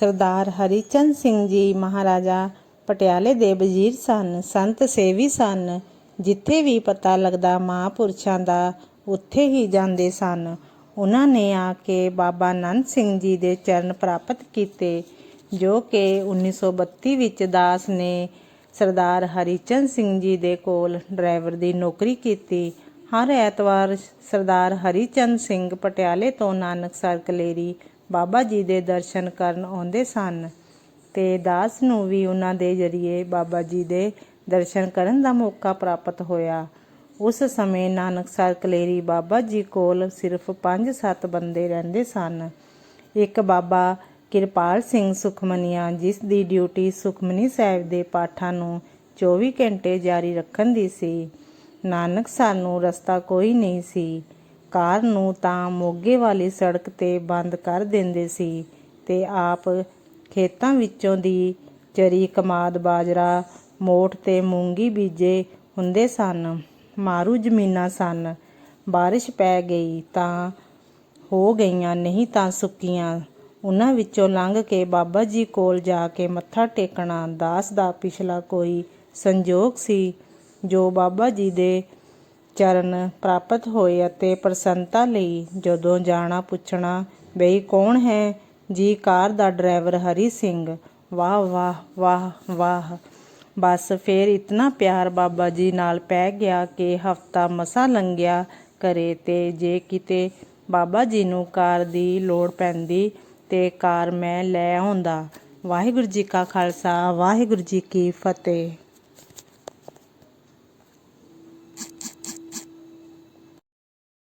ਸਰਦਾਰ ਹਰੀਚੰਦ ਸਿੰਘ ਜੀ ਮਹਾਰਾਜਾ ਪਟਿਆਲੇ ਦੇ ਵਜ਼ੀਰ ਸਨ, ਸੰਤ ਸੇਵੀ ਸਨ। ਜਿੱਥੇ ਵੀ ਪਤਾ ਲੱਗਦਾ ਮਹਾਂਪੁਰਸ਼ਾਂ ਦਾ, ਉੱਥੇ ਹੀ ਜਾਂਦੇ ਸਨ। ਉਹਨਾਂ ਨੇ ਆ ਕੇ ਬਾਬਾ ਆਨੰਦ ਸਿੰਘ ਜੀ ਦੇ ਚਰਨ ਪ੍ਰਾਪਤ ਕੀਤੇ, ਜੋ ਕਿ 1932 ਵਿੱਚ ਦਾਸ ਨੇ ਸਰਦਾਰ ਹਰੀਚੰਦ ਸਿੰਘ ਜੀ ਦੇ ਕੋਲ ਡਰਾਈਵਰ ਦੀ ਨੌਕਰੀ ਕੀਤੀ। ਹਰ ਐਤਵਾਰ ਸਰਦਾਰ ਹਰੀਚੰਦ ਸਿੰਘ ਪਟਿਆਲੇ ਤੋਂ ਨਾਨਕਸਰ ਕਲੇਰੀ ਬਾਬਾ ਜੀ ਦੇ ਦਰਸ਼ਨ ਕਰਨ ਆਉਂਦੇ ਸਨ ਤੇ ਦਾਸ ਨੂੰ ਵੀ ਉਹਨਾਂ ਦੇ ਜ਼ਰੀਏ ਬਾਬਾ ਜੀ ਦੇ ਦਰਸ਼ਨ ਕਰਨ ਦਾ ਮੌਕਾ ਪ੍ਰਾਪਤ ਹੋਇਆ। ਉਸ ਸਮੇਂ ਨਾਨਕਸਰ ਕਲੇਰੀ ਬਾਬਾ ਜੀ ਕੋਲ ਸਿਰਫ 5-7 ਬੰਦੇ ਰਹਿੰਦੇ ਸਨ। ਇੱਕ ਬਾਬਾ ਕਿਰਪਾਲ ਸਿੰਘ ਸੁਖਮਨੀਆ ਜਿਸ ਦੀ ਡਿਊਟੀ ਸੁਖਮਨੀ ਸਾਹਿਬ ਦੇ ਪਾਠਾਂ ਨੂੰ 24 ਘੰਟੇ ਜਾਰੀ ਰੱਖਣ ਦੀ ਸੀ। ਨਾਨਕ ਸਾਨੂੰ ਰਸਤਾ ਕੋਈ ਨਹੀਂ ਸੀ। ਕਾਰ ਨੂੰ ਤਾਂ ਮੋਗੇ ਵਾਲੀ ਸੜਕ ਤੇ ਬੰਦ ਕਰ ਦਿੰਦੇ ਸੀ ਤੇ ਆਪ ਖੇਤਾਂ ਵਿੱਚੋਂ ਦੀ ਚਰੀ ਕਮਾਦ ਬਾਜਰਾ ਮੋਠ ਤੇ ਮੂੰਗੀ ਬੀਜੇ ਹੁੰਦੇ ਸਨ, ਮਾਰੂ ਜ਼ਮੀਨਾਂ ਸਨ। ਬਾਰਿਸ਼ ਪੈ ਗਈ ਤਾਂ ਹੋ ਗਈਆਂ ਨਹੀਂ ਤਾਂ ਸੁੱਕੀਆਂ। ਉਹਨਾਂ ਵਿੱਚੋਂ ਲੰਘ ਕੇ ਬਾਬਾ ਜੀ ਕੋਲ ਜਾ ਕੇ ਮੱਥਾ ਟੇਕਣਾ, ਦਾਸ ਦਾ ਪਿਛਲਾ ਕੋਈ ਸੰਜੋਗ ਸੀ, ਜੋ ਬਾਬਾ ਜੀ ਦੇ ਚਰਨ ਪ੍ਰਾਪਤ ਹੋਏ ਅਤੇ ਪ੍ਰਸੰਨਤਾ ਲਈ ਜਦੋਂ ਜਾਣਾ ਪੁੱਛਣਾ, ਬਈ ਕੌਣ ਹੈ? ਜੀ ਕਾਰ ਦਾ ਡਰਾਈਵਰ ਹਰੀ ਸਿੰਘ, ਵਾਹ ਵਾਹ ਵਾਹ ਵਾਹ। ਬਸ ਫੇਰ ਇਤਨਾ ਪਿਆਰ ਬਾਬਾ ਜੀ ਨਾਲ ਪੈ ਗਿਆ ਕਿ ਹਫਤਾ ਮਸਾ ਲੰਘਿਆ ਕਰੇ ਤੇ ਜੇ ਕਿਤੇ ਬਾਬਾ ਜੀ ਨੂੰ ਕਾਰ ਦੀ ਲੋੜ ਪੈਂਦੀ ਤੇ ਕਾਰ ਮੈਂ ਲੈ ਆਉਂਦਾ। ਵਾਹਿਗੁਰੂ ਜੀ ਕਾ ਖਾਲਸਾ, ਵਾਹਿਗੁਰੂ ਜੀ ਕੀ ਫਤਿਹ।